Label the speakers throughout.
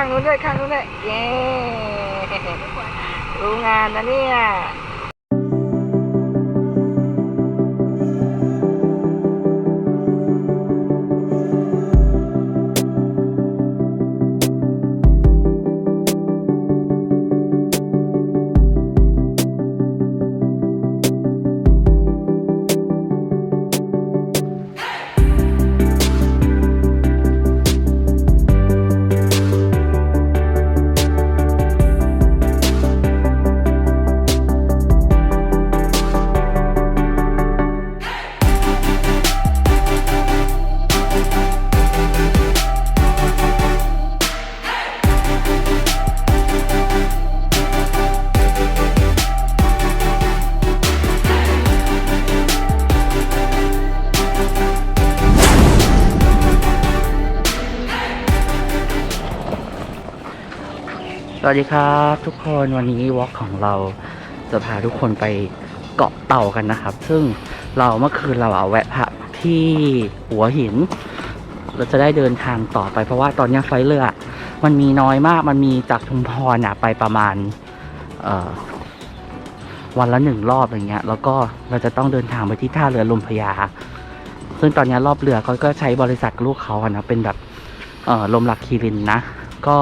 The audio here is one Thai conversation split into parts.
Speaker 1: ข้างนู้นด้วยข้างนู้นด้วยเย้รู้งานนะเนี่ย วัสดีครับทุกคนวันนี้วอล์กของเราจะพาทุกคนไปเกาะเต่ากันนะครับ ซึ่งเราเมื่อคืนเราเอาแวะพักที่หัวหิน เราจะได้เดินทางต่อไปเพราะว่าตอนนี้ไฟเรือ มันมีน้อยมากมันมีจากชุมพรอะไปประมาณวันละหนึ่งรอบอย่างเงี้ย แล้วก็เราจะต้องเดินทางไปที่ท่าเรือลมพญาซึ่งตอนนี้รอบเรือเขาก็ใช้บริษัทลูกเขาอะนะเป็นแบบลมหลักคีรินนะ ก็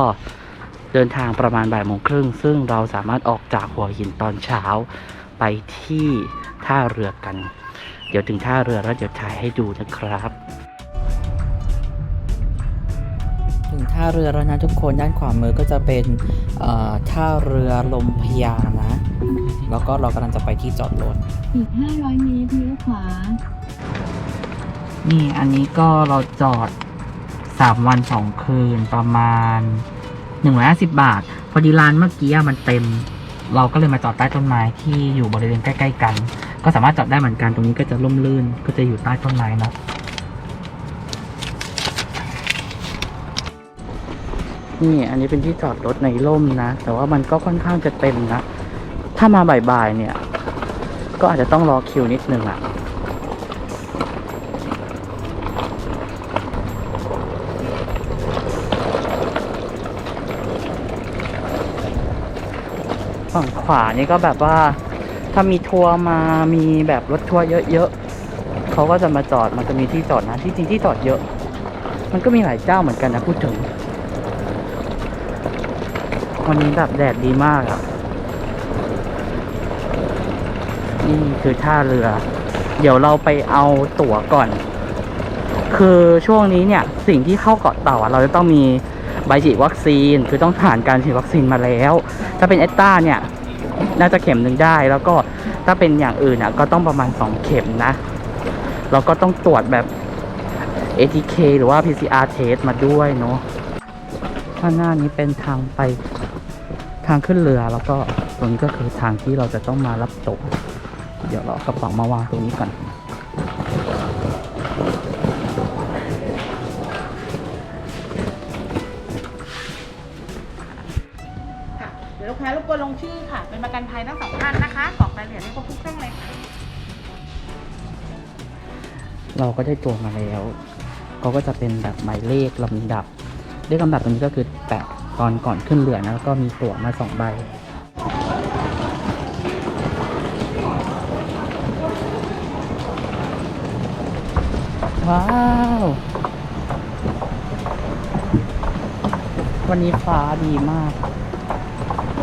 Speaker 1: เดินทางประมาณบ่ายโมงครึ่ง ซึ่งเราสามารถออกจากหัวหินตอนเช้า ไปที่ท่าเรือกัน เดี๋ยวถึงท่าเรือแล้วเดี๋ยวถ่ายให้ดูนะครับ ถึงท่าเรือแล้วนะทุกคนด้านขวามือก็จะเป็นเอ่อท่าเรือลมพญานะ แล้วก็เรากำลังจะไปที่จอดรถ
Speaker 2: อีก 500 เมตรเลี้ยวขวา
Speaker 1: นี่อันนี้ก็เราจอดสามวันสองคืนประมาณ หนึ่งร้อยห้าสิบบาท พอดีร้านเมื่อกี้มันเต็ม เราก็เลยมาจอดใต้ต้นไม้ที่อยู่บริเวณใกล้ๆกัน ก็สามารถจอดได้เหมือนกันตรงนี้ก็จะร่มรื่นก็จะอยู่ใต้ต้นไม้เนาะนี่อันนี้เป็นที่จอดรถในร่มนะ แต่ว่ามันก็ค่อนข้างจะเต็มนะ ถ้ามาบ่ายๆเนี่ย ก็อาจจะต้องรอคิวนิดนึงอะ ฝั่งขวานี่ก็แบบว่า ถ้ามีทัวร์มามีแบบรถทัวร์เยอะๆเขาก็จะมาจอดมันจะมีที่จอดนะที่จริงที่จอดเยอะ มันก็มีหลายเจ้าเหมือนกันนะพูดถึงวันนี้แบบแดดดีมากอะ่ะนี่คือท่าเรือ เดี๋ยวเราไปเอาตั๋วก่อน คือช่วงนี้เนี่ย สิ่งที่เข้าเกาะเต่าเราจะต้องมี ใบฉีดวัคซีนคือต้องผ่านการฉีดวัคซีนมาแล้ว ถ้าเป็นเอสตาเนี่ยน่าจะเข็มหนึ่งได้ แล้วก็ถ้าเป็นอย่างอื่นอะก็ต้องประมาณ 2 เข็มนะแล้วก็ต้องตรวจแบบ ATK หรือว่า PCR test มาด้วยเนาะข้างหน้านี้เป็นทางไปทางขึ้นเรือแล้วก็ตรงนี้ก็คือทางที่เราจะต้องมารับตก เดี๋ยวเรากระเป๋ามาวางตรงนี้ก่อน
Speaker 3: นี่ค่ะ เป็นประกันภัยทั้งสองท่านนะคะกรอกรายละเอียดให้ครบทุกช่องเลยค่ะ
Speaker 1: เราก็ได้ตัวมาแล้วเขาก็จะเป็นแบบหมายเลขลำดับเลขลำดับตรงนี้ก็คือแปะตอนก่อนขึ้นเรือนะแล้วก็มีตั๋วมาสองใบว้าววันนี้ฟ้าดีมาก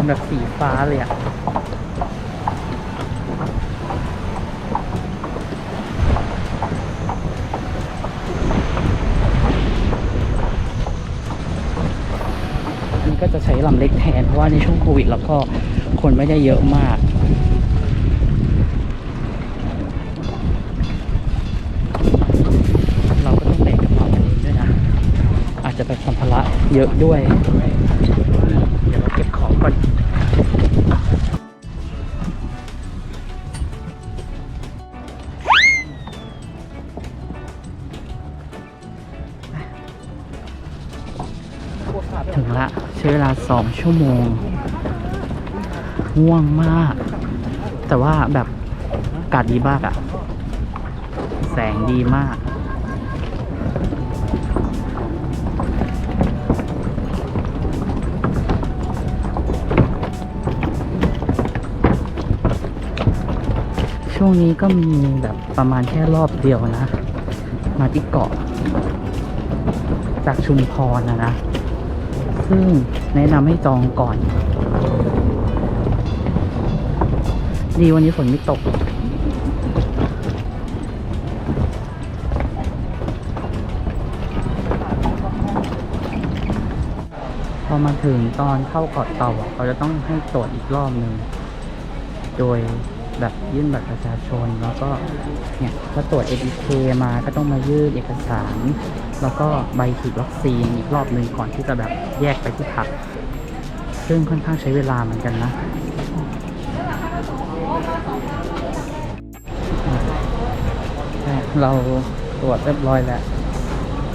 Speaker 1: เป็นแบบสีฟ้าเลยอะก็จะใช้ลำเล็กแทน เพราะว่าในช่วงโควิดแล้วก็คนไม่ได้เยอะมากเราก็ต้องแบกกระเป๋าอันนี้ด้วยนะอาจจะไปสัมภาระเยอะด้วย ถึงละใช้เวลาสองชั่วโมง ง่วงมาก แต่ว่าแบบอากาศดีมากอะแสงดีมากช่วงนี้ก็มีแบบประมาณแค่รอบเดียวนะ มาที่เกาะ จากชุมพรนะนะ ซึ่งแนะนำให้จองก่อน ดีวันนี้ฝนไม่ตก พอมาถึงตอนเข้าเกาะเต่าเขาจะต้องให้ตรวจอีกรอบหนึ่งโดยแบบยื่นบัตรประชาชนแล้วก็เนี่ยถ้าตรวจ ATK มาก็ต้องมายื่นเอกสาร แล้วก็ใบฉีดวัคซีนอีกรอบหนึ่งก่อนที่จะแบบแยกไปที่พัก ซึ่งค่อนข้างใช้เวลาเหมือนกันนะเราตรวจเรียบร้อยแล้ว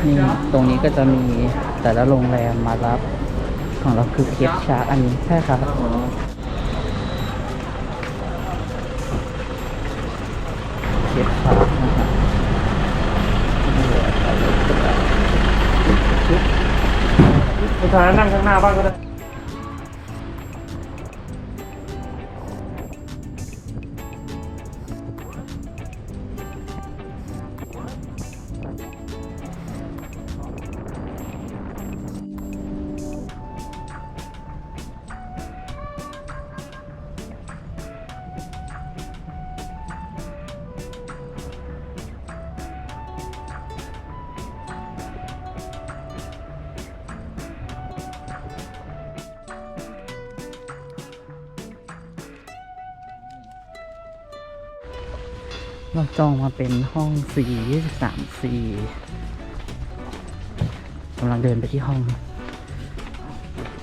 Speaker 1: นี่ตรงนี้ก็จะมีแต่ละโรงแรมมารับ ของเราคือเคปชาร์กอันนี้ใช่ครับ ธานั่
Speaker 4: งข้างหน้าบ้างก็ได้
Speaker 1: เราจองมาเป็นห้อง4 23 4กำลังเดินไปที่ห้อง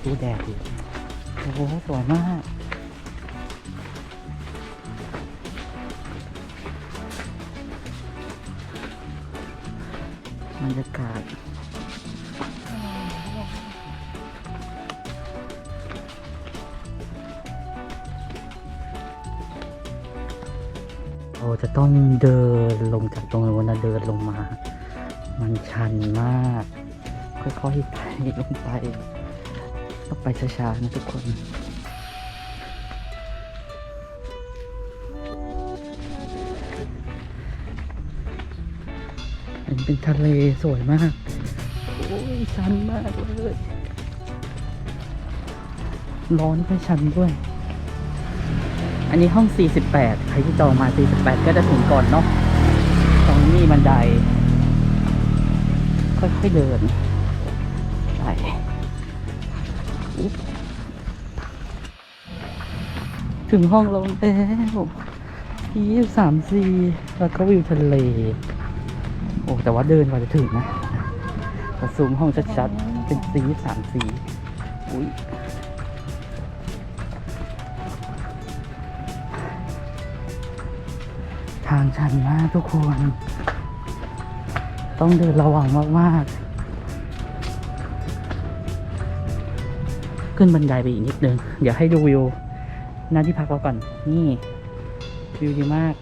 Speaker 1: ดูแดดดิโอ้โหสวยมากบรรยากาศ จะต้องเดินลงจากตรงนู้นนะเดินลงมา มันชันมาก ค่อยๆไปลงไปต้องไปช้าๆนะทุกคนอันนี้เป็นทะเลสวยมาก โอ้ยชันมากเลย ร้อนไม่ชันด้วย อันนี้ห้อง 48 ใครที่จองมา 48 ก็จะถึงก่อนเนาะ ตรงนี้บันได ค่อยๆเดินไปถึงห้องเราแล้วที่สามสี่แล้วก็วิวทะเล โอ้ แต่ว่าเดินกว่าจะถึงนะแต่ซูมห้องชัดๆ เป็นสีสามสี่อุ้ย ทางชันมากทุกคน ต้องเดินระวังมาก ๆ ขึ้นบันไดไปอีกนิดนึง เดี๋ยวให้ดูวิวหน้าที่พักเราก่อน นี่ วิวดีมาก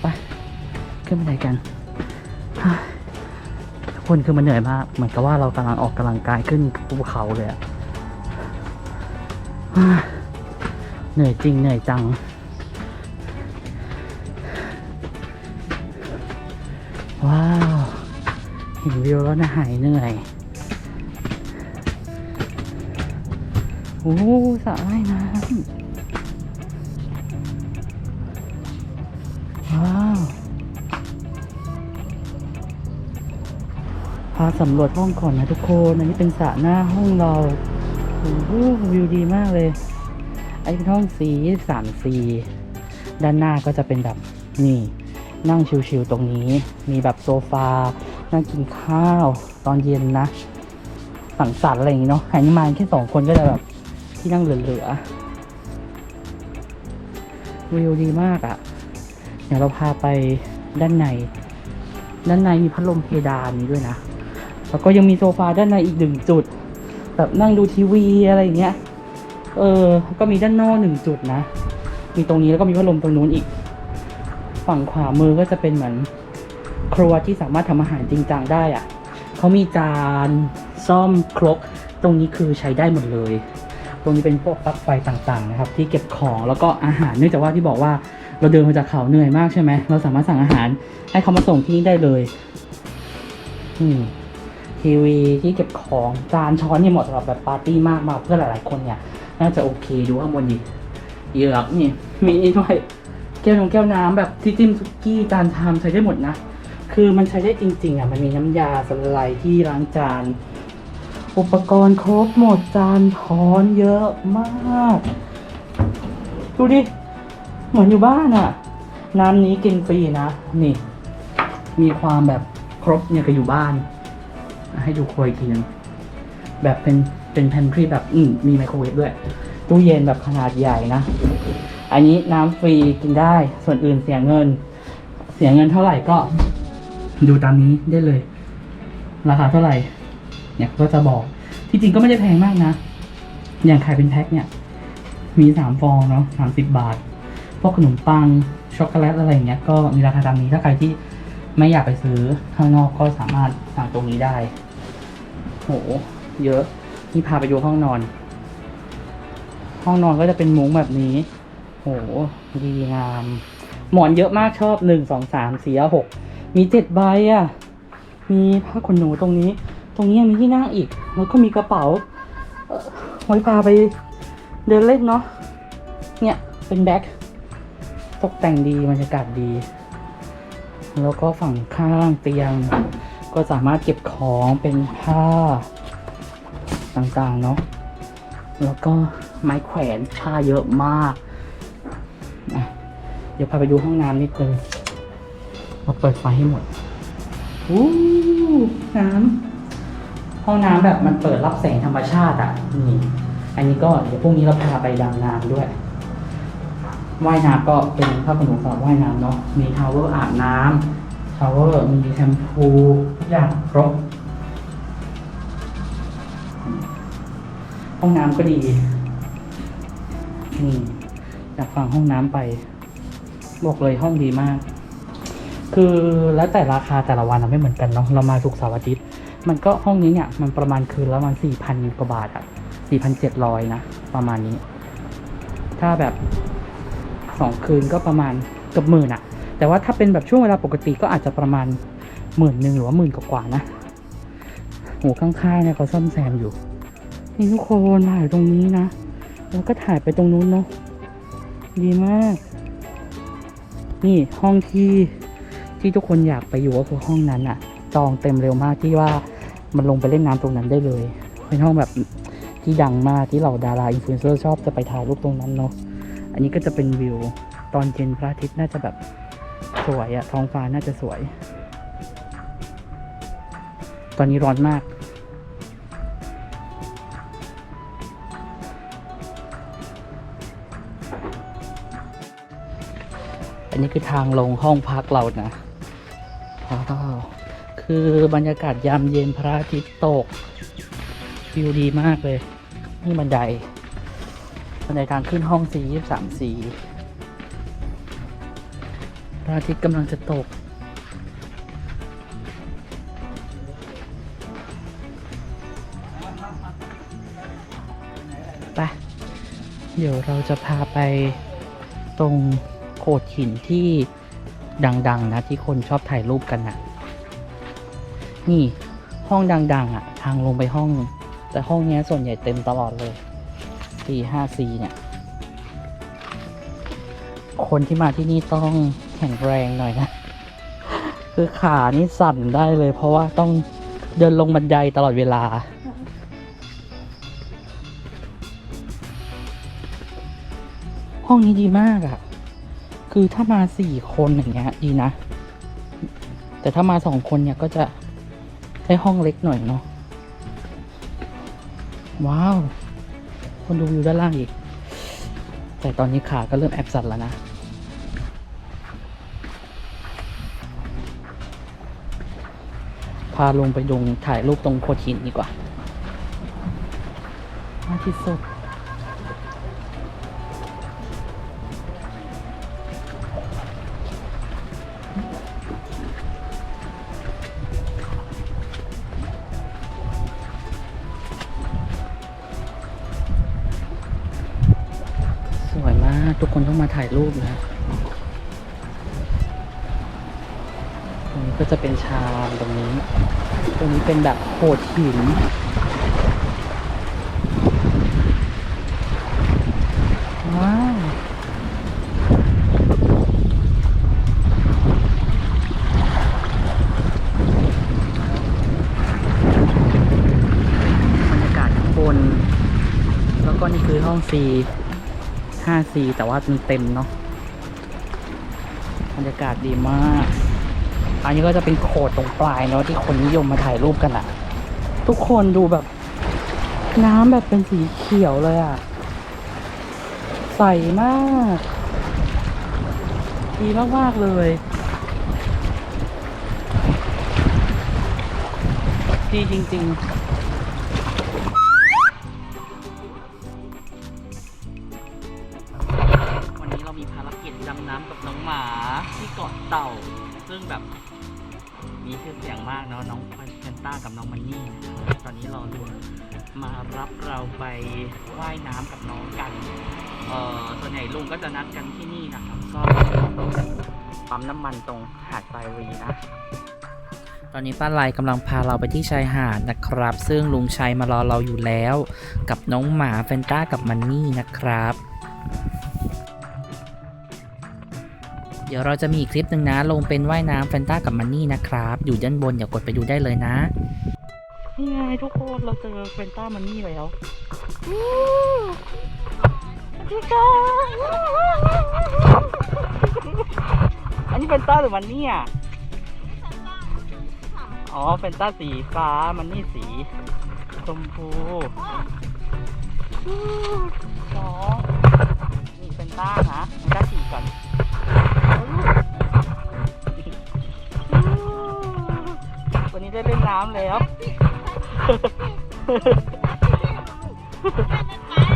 Speaker 1: ไป ขึ้นบันไดกันทุกคนคือมันเหนื่อยมาก เหมือนกับว่าเรากำลังออกกำลังกายขึ้นภูเขาเลยอะเหนื่อยจริงเหนื่อยจัง ว้าวเห็นวิวแล้วนะหายเหนื่อยโอ้สระว่ายน้ำว้าวพาสำรวจห้องก่อนนะทุกคนอันนี้เป็นสระหน้าห้องเราโอ้โหวิวดีมากเลยอันนี้เป็นห้องสีสามสีด้านหน้าก็จะเป็นแบบนี่ นั่งชิวๆตรงนี้ มีแบบโซฟา นั่งกินข้าวตอนเย็นนะ สังสรรค์อะไรอย่างงี้เนาะใครนี่มาแค่สองคนก็จะแบบที่นั่งเหลือๆวิวดีมากอะ่ะ เดี๋ยวเราพาไปด้านใน ด้านในมีพัดลมเพดานนี้ด้วยนะ แล้วก็ยังมีโซฟาด้านในอีกหนึ่งจุด แบบนั่งดูทีวีอะไรอย่างเงี้ย เออ ก็มีด้านนอกหนึ่งจุดนะ มีตรงนี้แล้วก็มีพัดลมตรงนู้นอีก ฝั่งขวามือก็จะเป็นเหมือนครัวที่สามารถทำอาหารจริงจังได้อะเขามีจานซ่อมครก ตรงนี้คือใช้ได้หมดเลย ตรงนี้เป็นพวกปลั๊กไฟต่างๆนะครับ ที่เก็บของแล้วก็อาหารเนื่องจากว่าที่บอกว่าเราเดินมาจากเขาเหนื่อยมากใช่ไหมเราสามารถสั่งอาหารให้เขามาส่งที่นี่ได้เลยอืมทีวีที่เก็บของจานช้อนเนี่ยเหมาะสำหรับแบบปาร์ตี้มากมาเพื่อหลายๆคนเนี่ย น่าจะโอเคดูข้างบนดิเยือกนี่มีนี่ด้วย แก้วนงแก้วน้ำแบบที่จิ้มซุกี้จานชามใช้ได้หมดนะ คือมันใช้ได้จริง ๆอะมันมีน้ำยาสไลด์ที่ล้างจาน อุปกรณ์ครบหมดจานช้อนเยอะมาก ดูดิ เหมือนอยู่บ้านอะ น้ำนี้กินฟรีนะ นี่ มีความแบบครบเนี่ยก็อยู่บ้าน ให้ดูครัวอีกทีนึงแบบเป็นเป็นแพนทรีแบบอืมมีไมโครเวฟด้วยตู้เย็นแบบขนาดใหญ่นะ อันนี้น้ำฟรีกินได้ ส่วนอื่นเสียเงิน เสียเงินเท่าไหร่ก็ ดูตามนี้ได้เลย ราคาเท่าไหร่ เนี่ยก็จะบอก ที่จริงก็ไม่ได้แพงมากนะ อย่างขายเป็นแพ็คเนี่ย มีสามฟองเนาะสามสิบบาท พวกขนมปัง ช็อกโกแลตอะไรอย่างเงี้ย ก็มีราคาตามนี้ ถ้าใครที่ไม่อยากไปซื้อข้างนอกก็สามารถสั่งตรงนี้ได้ โห เยอะ นี่พาไปดูห้องนอน ห้องนอนก็จะเป็นมุ้งแบบนี้ โห ดีงาม หมอนเยอะมากชอบหนึ่งสองสามสี่หกมีเจ็ดใบอะ มีผ้าขนหนูตรงนี้ ตรงนี้ยังมีที่นั่งอีก แล้วก็มีกระเป๋าไว้พาไปเดินเล่นเนาะ เนี่ยเป็นแบ็คตกแต่งดีบรรยากาศดี แล้วก็ฝั่งข้างเตียง ก็สามารถเก็บของเป็นผ้าต่างๆเนาะ แล้วก็ไม้แขวนผ้าเยอะมาก เดี๋ยวพาไปดูห้องน้ำนิดนึงมาเปิดไฟให้หมดอู้น้ำห้องน้ำแบบมันเปิดรับแสงธรรมชาติอะนี่อันนี้ก็เดี๋ยวพรุ่งนี้เราพาไปดำน้ำด้วยว่ายน้ำก็เป็นผ้าขนหนูสำหรับว่ายน้ำเนาะมีทาวเวอร์อาบน้ำทาวเวอร์มีแชมพูทุกอย่างครบห้องน้ำก็ดีนี่จากฝั่งห้องน้ำไป บอกเลยห้องดีมาก คือแล้วแต่ราคาแต่ละวันอะไม่เหมือนกันเนาะเรามาทุกเสาร์อาทิตย์มันก็ห้องนี้เนี่ยมันประมาณคืนละประมาณสี่พันกว่าบาทอะสี่พันเจ็ดร้อยนะประมาณนี้ ถ้าแบบสองคืนก็ประมาณเกือบหมื่นอะแต่ว่าถ้าเป็นแบบช่วงเวลาปกติก็อาจจะประมาณหมื่นหนึ่งหรือว่าหมื่นกว่าๆนะโหข้างๆเนี่ยเขาซ่อมแซมอยู่นี่ทุกคนถ่ายตรงนี้นะ แล้วก็ถ่ายไปตรงนู้นเนาะดีมาก นี่ห้องที่ที่ทุกคนอยากไปอยู่ก็คือห้องนั้นอะจองเต็มเร็วมากที่ว่ามันลงไปเล่นน้ำตรงนั้นได้เลย เป็นห้องแบบที่ดังมากที่เหล่าดาราอินฟลูเอนเซอร์ชอบจะไปถ่ายรูปตรงนั้นเนาะอันนี้ก็จะเป็นวิวตอนเย็นพระอาทิตย์น่าจะแบบสวยอะท้องฟ้าน่าจะสวย ตอนนี้ร้อนมาก อันนี้คือทางลงห้องพักเรานะว้าวคือบรรยากาศยามเย็นพระอาทิตย์ตกวิวดีมากเลย นี่บันได บันไดทางขึ้นห้องสี่ยี่สามสี่พระอาทิตย์กำลังจะตกไปเดี๋ยวเราจะพาไปตรง โขดหินที่ดังๆนะที่คนชอบถ่ายรูปกันนะนี่ห้องดัง ๆอะ ทางลงไปห้อง แต่ห้องนี้ส่วนใหญ่เต็มตลอดเลยสี่ห้าสี่เนี่ย คนที่มาที่นี่ต้องแข็งแรงหน่อยนะ คือขานี่สั่นได้เลย เพราะว่าต้องเดินลงบันไดตลอดเวลาห้องนี้ดีมากอะ่ะ คือถ้ามาสี่คนอย่างเงี้ยดีนะ แต่ถ้ามาสองคนเนี่ยก็จะได้ห้องเล็กหน่อยเนาะว้าว คนดูวิวด้านล่างอีก แต่ตอนนี้ขาก็เริ่มแอบสั่นแล้วนะ พาลงไปดงถ่ายรูปตรงโคดหินดีกว่าอาทิตย์สด คนต้องมาถ่ายรูปนะตรงนี้ก็จะเป็นชามตรงนี้ ตรงนี้เป็นแบบโขดหินว้าวบรรยากาศข้างบน แล้วก็นี่คือห้องฟรี 5C แต่ว่ามันเต็มเนาะบรรยากาศดีมาก อันนี้ก็จะเป็นโขดตรงปลายเนาะที่คนนิยมมาถ่ายรูปกันอะทุกคนดูแบบ น้ำแบบเป็นสีเขียวเลยอะใสมาก ดีมาก ๆ เลยดีจริง ๆ มันนี่นะครับตอนนี้เราดูมารับเราไปว่ายน้ำกับน้องกันเอ่อส่วนใหญ่ลุงก็จะนัดกันที่นี่นะครับ ก็ปั๊มน้ำมันตรงหาดทรายรีนะตอนนี้ป้าไลกำลังพาเราไปที่ชายหาดนะครับ ซึ่งลุงชัยมารอเราอยู่แล้ว กับน้องหมาเฟนต้ากับมันนี่นะครับ เดี๋ยวเราจะมีคลิปหนึ่งนะ ลงเป็นว่ายน้ำแฟนต้ากับมันนี่นะครับ อยู่ด้านบนอย่ากดไปดูได้เลยนะ นี่ไงทุกคนเราเจอแฟนต้ามันนี่แล้วพี่ก้าอันนี้แฟนต้าหรือมันนี่อะอ๋อแฟนต้าสีฟ้ามันนี่สีชมพูสองนี่แฟนต้านะแฟนต้าสีก่อนวันนี้ได้เล่นน้ำแล้ว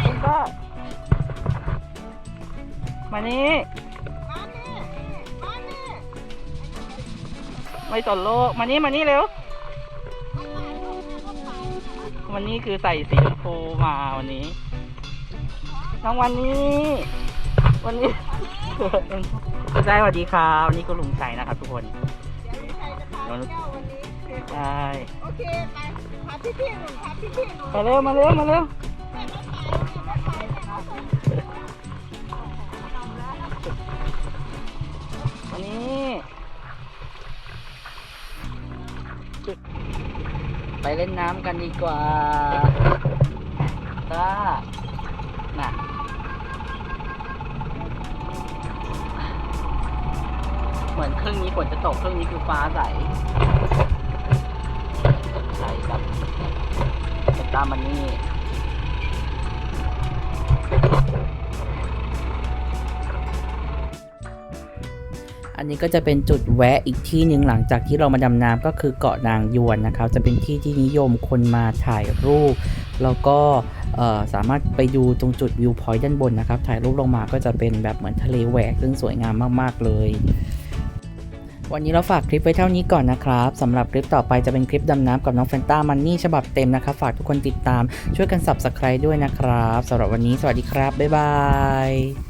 Speaker 1: คุณป้ามานี่ไม่สนโลกมานี่มานี่เร็ววันนี้คือใส่สีชมพูมาวันนี้น้องวันนี้ วันนี้คุณได้สวัสดีครับวันนี้ก็ลุงชัยนะครับทุกคนน้องได้
Speaker 3: โอเคไป พี่พี่หนึ่งพาพี่พี่หนึ่ง
Speaker 1: มาเร็วมาเร็วมาเร็ววันนี้ไปเล่นน้ำกันดีกว่าถ้าน่ะเหมือนครึ่งนี้ฝนจะตกครึ่งนี้คือฟ้าใสามมันนี่อันนี้ก็จะเป็นจุดแวะอีกที่หนึ่งหลังจากที่เรามาดำน้ำก็คือเกาะนางยวนนะครับ จะเป็นที่ที่นิยมคนมาถ่ายรูป แล้วก็สามารถไปดูตรงจุดวิวพอยต์ด้านบนนะครับ ถ่ายรูปลงมาก็จะเป็นแบบเหมือนทะเลแหวกซึ่งสวยงามมาก ๆ เลย วันนี้เราฝากคลิปไว้เท่านี้ก่อนนะครับสำหรับคลิปต่อไปจะเป็นคลิปดำน้ำกับน้องแฟนต้ามันนี่ฉบับเต็มนะครับ ฝากทุกคนติดตามช่วยกัน subscribe ด้วยนะครับสำหรับวันนี้สวัสดีครับ บ๊ายบาย